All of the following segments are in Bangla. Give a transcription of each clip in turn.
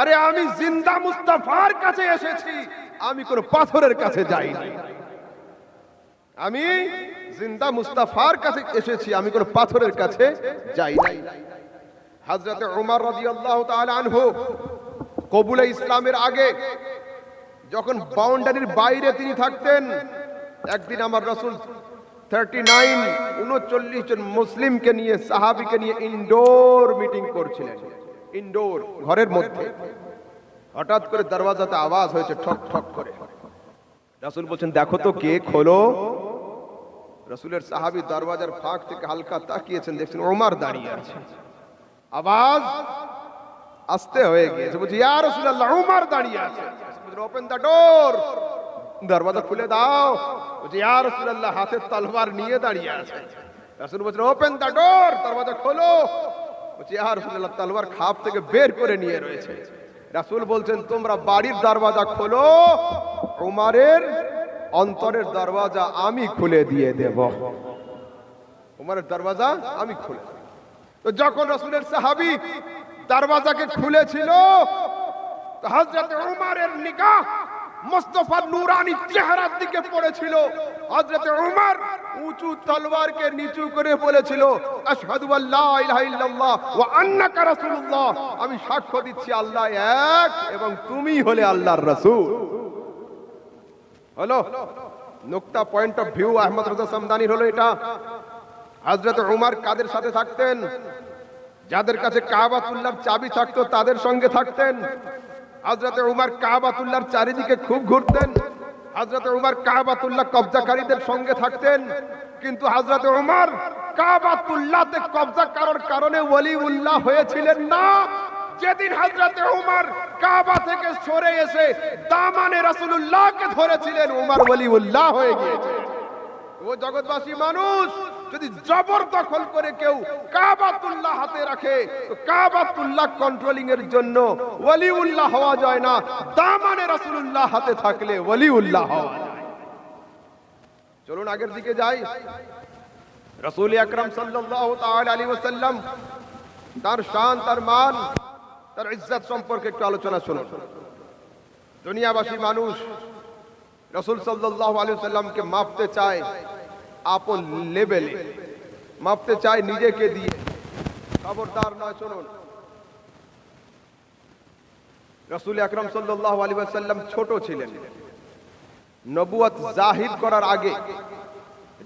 আরে আমি জিন্দা মুস্তাফার কাছে এসেছি। আমি কোন পাথরের কাছে যাইনি। আমি জিন্দা মুস্তাফার কাছে এসেছি, আমি কোন পাথরের কাছে যাই নাই হযরত উমর রাদিয়াল্লাহু তাআলা আনহু কবুলে ইসলামের আগে যখন বাউন্ডারির বাইরে তিনি থাকতেন, একদিন আমার রসুল থার্টি নাইন উনচল্লিশ জন মুসলিমকে নিয়ে, সাহাবিকে নিয়ে ইনডোর মিটিং করছিলেন। ইনডোর ঘরের মধ্যে। হঠাৎ করে দরওয়াজাতে আওয়াজ হয়েছে, ঠক ঠক করে। রাসুল বলছেন, দেখো তো কে খোলো। রসুলের সাহাবি দরওয়াজার ফাঁক থেকে হালকা তাকিয়েছেন, দেখছেন ওমার দাঁড়িয়ে আছে। আওয়াজ আসতে হয়ে গিয়েছে। বলছি, ইয়া রাসূলুল্লাহ উমর দাঁড়িয়ে আছে। ওপেন দ্য ডোর দরওয়াজা খুলে দাও। বলছি, ইয়া রাসূলুল্লাহ হাতে তলোয়ার নিয়ে দাঁড়িয়ে আছে। রাসূল বলছেন ওপেন দ্য ডোর দরওয়াজা খোলো। বলছি ইয়া রাসূলুল্লাহ তলোয়ার খাপ থেকে বের করে নিয়ে রয়েছে। রাসূল বলছেন, তোমরা বাড়ির দরওয়াজা খোলো, উমারের অন্তরের দরওয়াজা আমি খুলে দিয়ে দেব। উমারের দরওয়াজা আমি খুলে। তো যখন রসুলের সাহাবি দরওয়াজাকে খুলেছিল, তো হযরত উমারের নিগাহ মুস্তাফার নূরানি চেহারার দিকে পড়েছিল। হযরত উমর উঁচু তলোয়ারকে নিচু করে বলেছিল আমি সাক্ষ্য দিচ্ছি, আল্লাহ এক এবং তুমি হলে আল্লাহর রাসূল। হলো? নোক্তা point of view, Ahmad Raja সামদানির হলো এটা। হজরত উমার কাদের সাথে থাকতেন? যাদের কাছে কাবাতুল্লাহর চাবি থাকতো, তাদের সঙ্গে থাকতেন। হজরত উমার কাবাতুল্লাহর চারিদিকে খুব ঘুরতেন। হজরত উমার কাহাবাতুল্লাহ কবজাকারীদের সঙ্গে থাকতেন। কিন্তু হাজরত উমার কাবাতুল্লাহতে কবজা করার কারণে ওলি উল্লাহ হয়েছিলেন না। যেদিন হাজরাতে উমার কাবা থেকে সরে এসে দামানে রাসূলুল্লাহকে ধরেছিলেন, উমার ওলি উল্লাহ হয়ে গিয়েছে। ও জগৎবাসী মানুষ, যদি জবরদখল করে কেউ কাবাতুল্লাহ হাতে রাখে, তো কাবাতুল্লাহ কন্ট্রোলিং এর জন্য ওলিউল্লাহ হওয়া যায় না। দামানে রাসূলুল্লাহ হাতে থাকলে ওলিউল্লাহ হওয়া যায়। চলুন আগের দিকে যাই। রাসূল আকরাম সাল্লাল্লাহু তাআলা আলাইহি ওয়াসাল্লাম তার শান, তার মান, তার ইজ্জত সম্পর্কে একটু আলোচনা শুনুন। দুনিয়াবাসী মানুষ, রসুল সাল্লাল্লাহু আলাইহি সাল্লামকে মাপতে চায়। আপন লেভেলে। মাপতে চায় নিজেকে দিয়ে। খবরদার নয়, শুনুন। রসুল আকরম সাল্লাল্লাহু আলাইহি সাল্লাম ছোট ছিলেন। নবুয়ত জাহির করার আগে,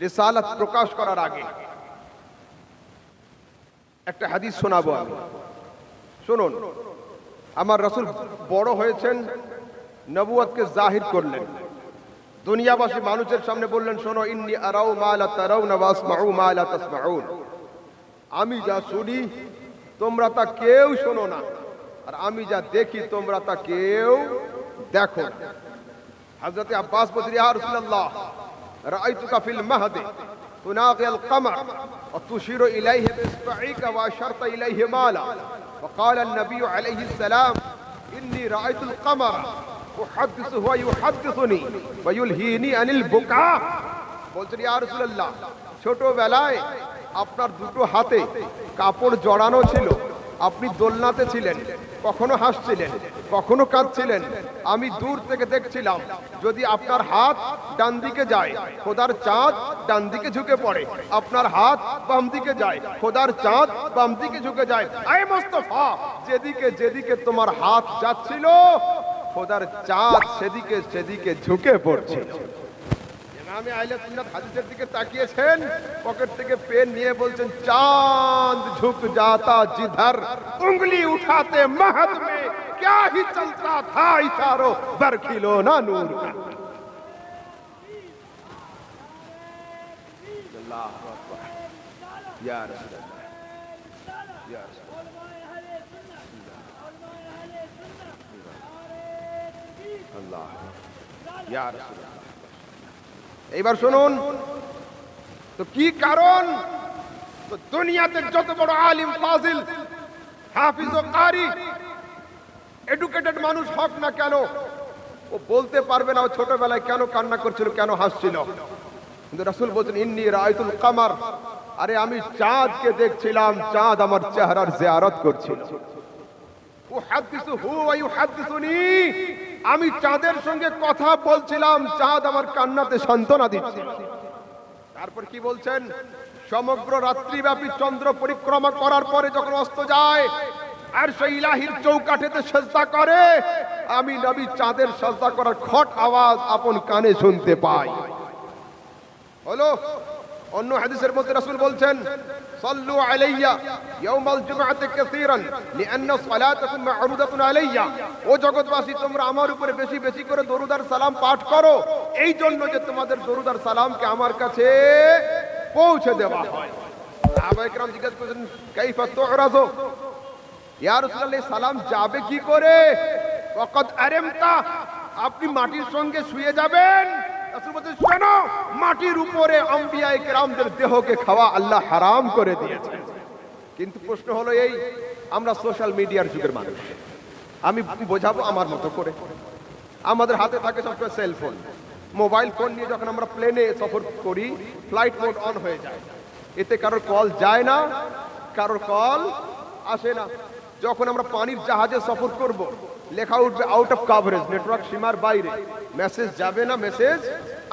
রিসালাত প্রকাশ করার আগে। একটা হাদিস শোনাবো আমি। শুনুন। আমার রসুল বড় হয়েছেন, নবুয়তকে জাহির করলেন। দুনিয়াবাসী মানুষের সামনে বললেন শোনো ইন্নি আরাউ মালা তারাউ নাসমাউ মালা তাসমাউন আমি যা শুনি তোমরা তা কেউ শোনো না আর আমি যা দেখি তোমরা তা কেউ দেখো হযরত আব্বাস বলছেন ইয়া রাসূলুল্লাহ রাআইতুকা ফিল মাহদি تناغي القمر وتشير إليه بإصبعيك وأشرت إليه مالا وقال النبي عليه السلام إني رأيت القمر ছোটবেলায় আপনার দুটো হাতে কাপড় জড়ানো ছিল, আপনি দোলনাতে ছিলেন, কখনো হাসছিলেন, কখনো কাঁদছিলেন, আমি দূর থেকে দেখছিলাম, যদি আপনার হাত ডান দিকে যায়, খোদার চাঁদ ডান দিকে ঝুঁকে পড়ে, আপনার হাত বাম দিকে যায়, খোদার চাঁদ বাম দিকে ঝুঁকে যায় যেদিকে যেদিকে তোমার হাত যাচ্ছিল খোদার চাঁদ সেদিকে সেদিকে ঝুঁকে পড়ছিল ইমামে আহলে সুন্নাত হাদিসের দিকে তাকিয়েছেন পকেট থেকে পেন নিয়ে বলছেন চাঁদ ঝুক जाता जिधर उंगली उठाते महद में क्या ही चलता था इशारो बरखिलो ना नूर का अल्लाह अकबर या रसूल अल्लाह या रसूल এইবার শুনুন। তো কি কারণ? দুনিয়াতে যত বড় আলিম, ফাজিল, হাফিজ ও কারি এডুকেটেড মানুষ হক না কেন? ও বলতে পারবে না ও ছোটবেলায় কেন কান্না করছিল, কেন হাসছিল। কিন্তু রাসূল বলছেন, ইন্নি রাআইতুল কামার। আরে আমি চাঁদকে দেখছিলাম, চাঁদ আমার চেহারার জিয়ারত করছিল। উহাদ্দিসুহু ওয়া ইউহাদ্দিসুনি আমি চাঁদের সঙ্গে কথা বলছিলাম, চাঁদ আমার কান্নাতে সান্ত্বনা দিচ্ছে। তারপর কি বলছেন? সমগ্র রাত্রিব্যাপী চন্দ্র পরিক্রমা করার পরে যখন অস্ত যায়, আর সেই ইলাহির চৌকাঠেতে সেজদা করে, আমি নবী চাঁদের সেজদা করার খট আওয়াজ আপন কানে শুনতে পাই। হলো অন্য হাদিসের মধ্যে রাসূল বলছেন, সাল্লু আলাইয়া ইয়াউমাল জুমআতি কাসীরান লিআন্না সালাতাকুম মা'রুদাতুন আলাইয়া। ও জগৎবাসী, তোমরা আমার উপরে বেশি বেশি করে দরুদ আর সালাম পাঠ করো। এই জন্য যে তোমাদের দরুদ আর সালামকে আমার কাছে পৌঁছে দেওয়া হয়। সাহাবায়ে কেরাম জিজ্ঞাসা করেছেন, কাইফা ইয়া রাসূলুল্লাহ, এই সালাম যাবে কি করে? ওয়াকাদ আরামতা। আপনি মাটির সঙ্গে শুয়ে যাবেন। রাসূল বলছেন, শোনো। মাটির উপরে আম্বিয়ায়ে কেরামদের দেহকে খাওয়া আল্লাহ হারাম করে দিয়েছে। কিন্তু প্রশ্ন হলো এই, আমরা সোশ্যাল মিডিয়ার যুগের মানুষ। আমি বোঝাবো আমার মতো করে। আমাদের হাতে থাকে সবসময় সেলফোন। মোবাইল ফোন নিয়ে যখন আমরা প্লেনে সফর করি, ফ্লাইট মোড অন হয়ে যায়। এতে কারোর কল যায় না, কারোর কল আসে না। যখন আমরা পানির জাহাজে সফর করব, লেখা উঠবে আউট অফ কাভারেজ নেটওয়ার্ক সীমার বাইরে। মেসেজ যাবে না মেসেজ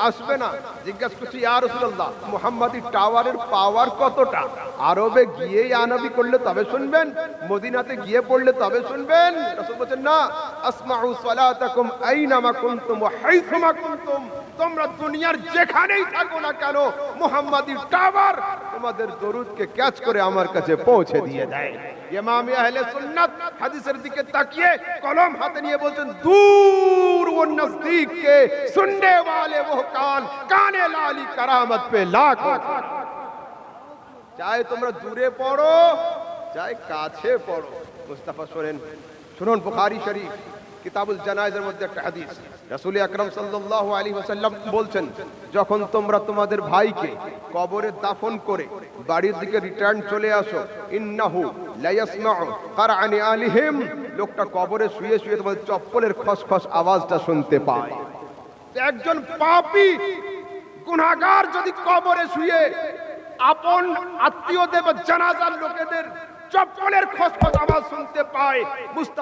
আসবে না। জিজ্ঞাসা করছি আর রাসূলুল্লাহ, মুহাম্মাদি টাওয়ারের পাওয়ার কতটা? আরবে গিয়ে আনবি করলে তবে শুনবেন, মদিনাতে গিয়ে পড়লে তবে শুনবেন। রাসূল বলেন না, আসমাউ সালাতাকুম আইনামা কুনতুম ওয়া হাইথুমা কুনতুম। তোমরা দুনিয়ার যেখানেই থাকো না কেন মুহাম্মাদি টাওয়ার তোমাদের দরুদকে ক্যাচ করে আমার কাছে পৌঁছে দিয়ে দেয়। ইমাম আহলে সুন্নাত হাদিসের দিকে তাকিয়ে কলম হাতে নিয়ে বলছেন, দূর ও নজদীক কে सुनने वाले वो कान काने लाली करामत पे लाखों চাই তোমরা দূরে পড়ো চাই কাছে পড়ো মুস্তাফা শোনেন শুনুন বুখারী শরীফ কিতাবুল জানায়েজের মধ্যে একটা হাদিস রাসূল আকরাম সাল্লাল্লাহু আলাইহি ওয়াসাল্লাম বলছেন যখন তোমরা তোমাদের ভাইকে কবরে দাফন করে বাড়ির দিকে রিটার্ন চলে আসো ইন্নাহু লা ইয়াসমাউ কারআনি আলিহিম লোকটা কবরে শুয়ে শুয়ে তোমাদের চপ্পলের খসখস আওয়াজটা শুনতে পায়। একজন পাপি গুণাগার যদি কবরে শুয়ে আপন আত্মীয়দের বা জানাজার লোকেদের চপ্পলের খসখস আওয়াজ শুনতে পায় মুস্তাফা